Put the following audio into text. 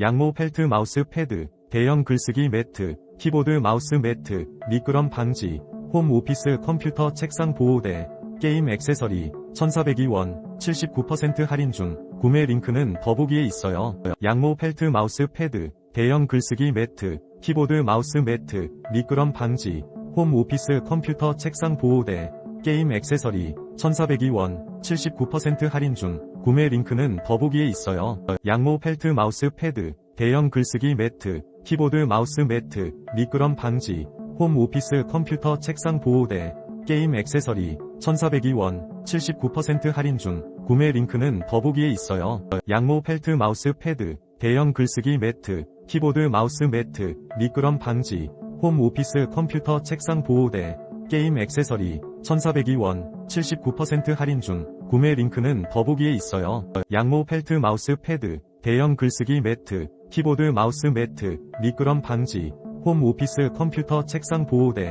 양모 펠트 마우스 패드, 대형 글쓰기 매트, 키보드 마우스 매트, 미끄럼 방지, 홈 오피스 컴퓨터 책상 보호대, 게임 액세서리, 1402원, 79% 할인 중, 구매 링크는 더보기에 있어요. 양모 펠트 마우스 패드, 대형 글쓰기 매트, 키보드 마우스 매트, 미끄럼 방지, 홈 오피스 컴퓨터 책상 보호대, 게임 액세서리, 1402원, 79% 할인 중, 구매 링크는 더보기에 있어요. 양모 펠트 마우스 패드, 대형 글쓰기 매트, 키보드 마우스 매트, 미끄럼 방지, 홈 오피스 컴퓨터 책상 보호대, 게임 액세서리, 1402원, 79% 할인 중, 구매 링크는 더보기에 있어요. 양모 펠트 마우스 패드, 대형 글쓰기 매트, 키보드 마우스 매트, 미끄럼 방지, 홈 오피스 컴퓨터 책상 보호대, 게임 액세서리, 1402원, 79% 할인 중, 구매 링크는 더보기에 있어요. 양모 펠트 마우스 패드, 대형 글쓰기 매트, 키보드 마우스 매트, 미끄럼 방지, 홈 오피스 컴퓨터 책상 보호대,